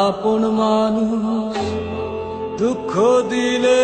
আপন মানুষ দুঃখ দিলে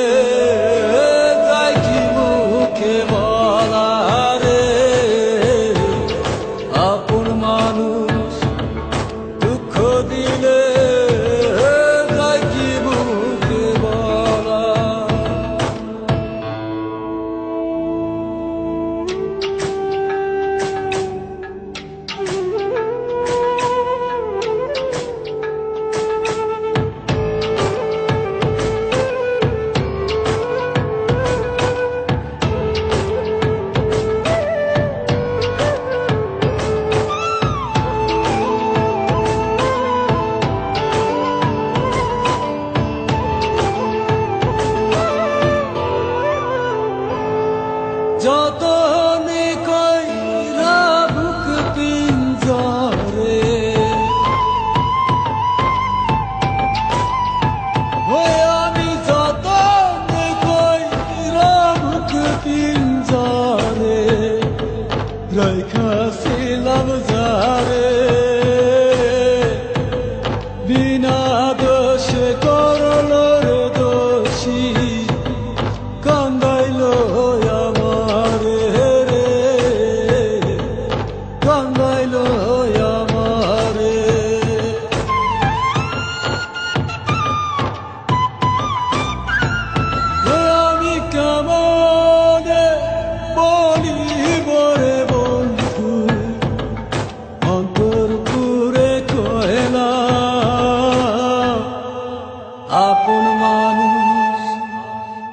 আপন মানুষ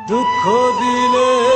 দুঃখ দিলে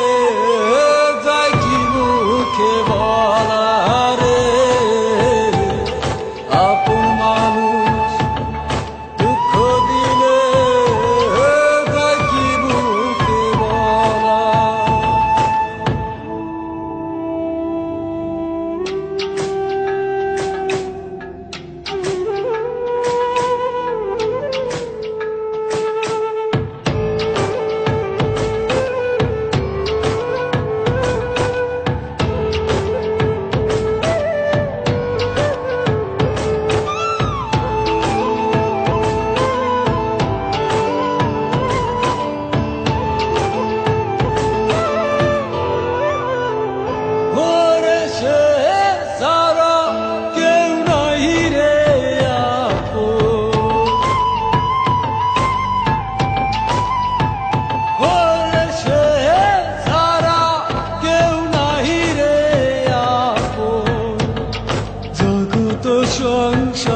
挣扎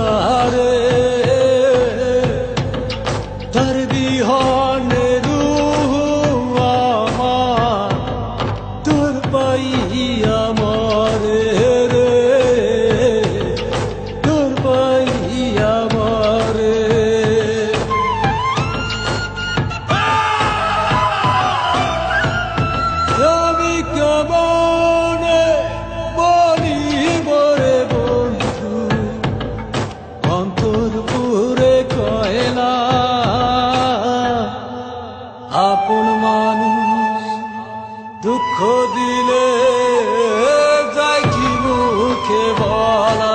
的。দুঃখ দিলে যাই কি মুখে বলা?